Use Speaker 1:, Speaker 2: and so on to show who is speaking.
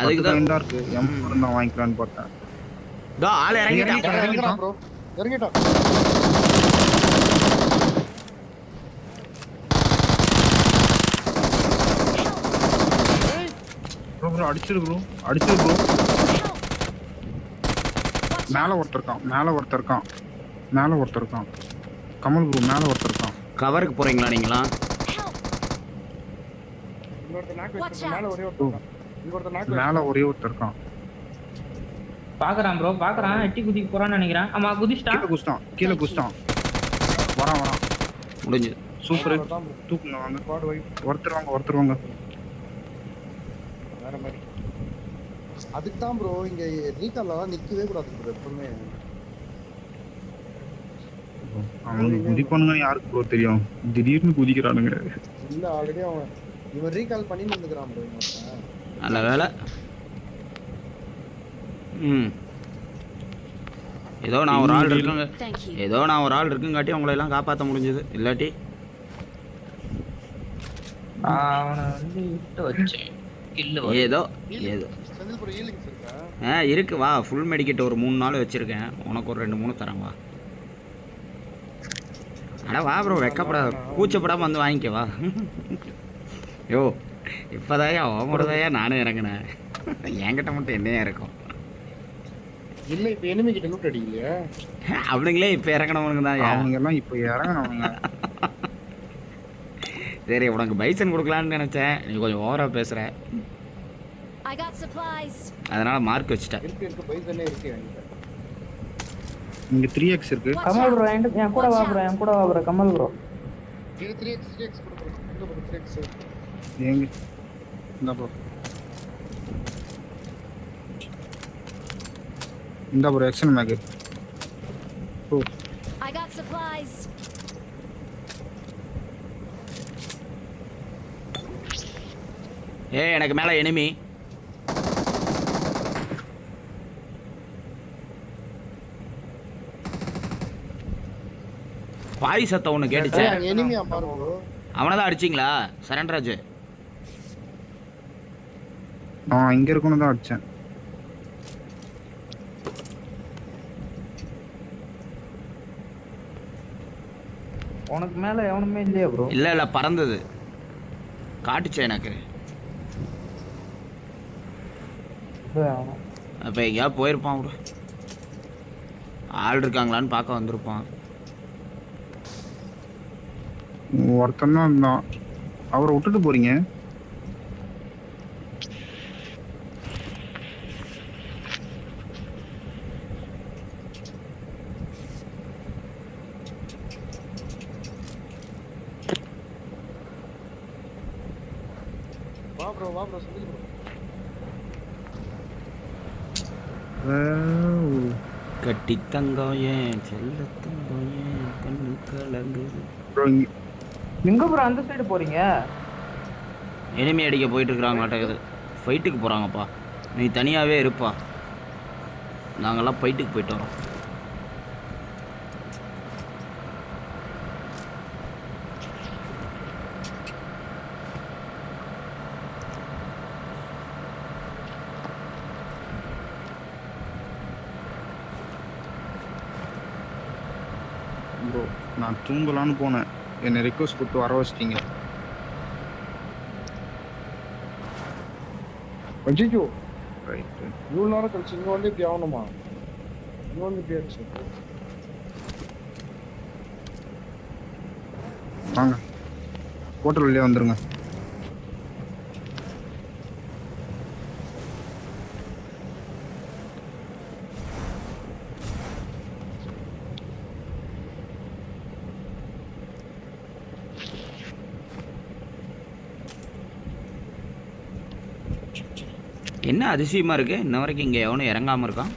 Speaker 1: அதுக்கு தான்
Speaker 2: இருக்கு. எம் தான் வாங்கிக்கலான்னு பார்த்தேன்
Speaker 1: இதோ ஆள் இறங்கிட்டான்.
Speaker 2: இறங்கிட்டான்.
Speaker 3: இறங்கிட்டான் ப்ரோ இறங்கிட்டான்.
Speaker 2: ப்ரோ ப்ரோ அடிச்சிரு ப்ரோ அடிச்சிரு ப்ரோ மேல ஒருத்தர் இருக்கான். மேல ஒருத்தர் இருக்கான். மேல ஒருத்தர் இருக்கான். கமல் ப்ரோ மேல ஒருத்தர் இருக்கான்.
Speaker 1: கவருக்கு போறீங்களா நீங்களா
Speaker 3: இன்னொருத்தர் நாக்கு மேல ஒரே ஒருத்தர்
Speaker 2: மேல ஒரே ஒருத்தர் இருக்கான்.
Speaker 4: பாக்குறான் ப்ரோ பாக்குறான். எட்டி குதிக்க போறான்னு நினைக்கிறேன். ஆமா குதிச்சிட்டான்.
Speaker 2: கீழே குஸ்டான் கீழே குஸ்டான் வரான் வரான்.
Speaker 1: முடிஞ்சது
Speaker 2: சூப்பர். தூக்குங்க வாங்க. ஒருத்தர் வாங்க ஒருத்தர் வாங்க.
Speaker 3: வேற மாதிரி. அதுக்கு தான் ப்ரோ இங்க ரீகால்லாம் நிக்கவே கூடாது ப்ரோ எப்பவுமே.
Speaker 2: அவனுக்கு குதிப்பானுங்க யாருக்கு ப்ரோ தெரியும்? திடீர்னு குதிக்கிறானுங்க.
Speaker 3: இல்ல ஆல்ரெடி அவன் இவன் ரீகால் பண்ணி நின்னுக்கிறான் ப்ரோ
Speaker 1: நல்ல வேலை. ம். ஏதோ நான் ஒரு ஆள் இருக்குங்க. ஏதோ நான் ஒரு ஆள் இருக்குங்காட்டி உங்களை எல்லாம் காப்பாற்ற முடிஞ்சது. இல்லாட்டி ஏதோ ஏதோ. ஆ இருக்கு. வா ஃபுல் மெடிக்கெட் ஒரு மூணு நாள் வச்சிருக்கேன். உனக்கு ஒரு ரெண்டு மூணு தரேன் வா. அட வா ப்ரோ வெக்கப்படாத. கூச்சப்படாம வந்து வாங்கிக்க வா. யோ. இப்போதாயா ஓமோடதாயா நானும் இறங்கினேன். என்கிட்ட மட்டும் என்னையா இருக்கும்?
Speaker 3: இல்ல இப்ப enemy கிட்ட லூட் அடிக்கலையா?
Speaker 1: அவனுங்களே இப்போ இறங்கினவனுங்க தான்
Speaker 2: எல்லாம் இப்ப இறங்கினவனுங்க.
Speaker 1: சரி உனக்கு பைசன் கொடுக்கலான்னு நினச்சேன். நீ கொஞ்சம் ஓவராக பேசுகிற. அதனால் மார்க் வச்சுட்டேன்.
Speaker 3: இருக்கு இருக்கு பைசனே இருக்கு
Speaker 2: இங்க த்ரீ எக்ஸ் இருக்கு.
Speaker 5: Watch
Speaker 4: Kamal
Speaker 5: out.
Speaker 4: ப்ரோ என் என் கூட வா ப்ரோ என் கூட வா ப்ரோ கமல் ப்ரோ
Speaker 3: இது த்ரீ எக்ஸ் த்ரீ எக்ஸ் கொடுக்குறோம் இங்க ப்ரோ த்ரீ எக்ஸ்
Speaker 2: எங்க இந்த ப்ரோ இந்த bro action make oh
Speaker 5: I got supplies.
Speaker 1: ஏய் எனக்கு மேலே எனிமி பாய் சத்தம் ஒன்று கேட்டுச்சு
Speaker 3: பாரு ப்ரோ.
Speaker 1: அவனை தான் அடிச்சிங்களா? சரண்ராஜ்.
Speaker 2: நான் இங்க இருக்கணும் தான் அடிச்சேன்.
Speaker 4: உனக்கு மேல எவனுமே இல்லையா ப்ரோ
Speaker 1: இல்லை இல்லை பறந்தது. காட்டுச்சு எனக்கு அப்போ எங்கேயாவது போயிருப்பான் bro. ஆள் இருக்காங்களான்னு பார்க்க வந்திருப்பான்.
Speaker 2: ஒருத்தன் தான் இருந்தான். அவரை விட்டுட்டு போறீங்க?
Speaker 3: ப்ரோ வா ப்ரோ செந்தில் ப்ரோ.
Speaker 1: கட்டி தங்கம் ஏன் செல்ல தங்கம் ஏன் கண்ணு கலங்குது
Speaker 4: எங்க ப்ரோ அந்த சைடு போறீங்க
Speaker 1: எனிமி அடிக்க போயிட்டு இருக்கிறாங்களாட்டக்குது ஃபைட்டுக்கு போகிறாங்கப்பா நீ தனியாகவே இருப்பா நாங்கெல்லாம் ஃபைட்டுக்கு போயிட்டு வரோம்
Speaker 2: bro, நான் தூங்கலான்னு போனேன். என்னை ரிக்வஸ்ட் கொடுத்து வர வச்சிட்டீங்க.
Speaker 3: அஜிஜோ
Speaker 2: ரைட்டு
Speaker 3: இவ்வளவு நேரம் கழிச்சு இங்க வந்து இப்படி ஆகணுமா? இங்க வந்து இப்படி ஆச்சு
Speaker 2: வாங்க. ஹோட்டல் வெளியே வந்துருங்க.
Speaker 1: என்ன அதிசயமாக இருக்குது இன்ன வரைக்கும் இங்கே எவனும் இறங்காமல் இருக்கான்.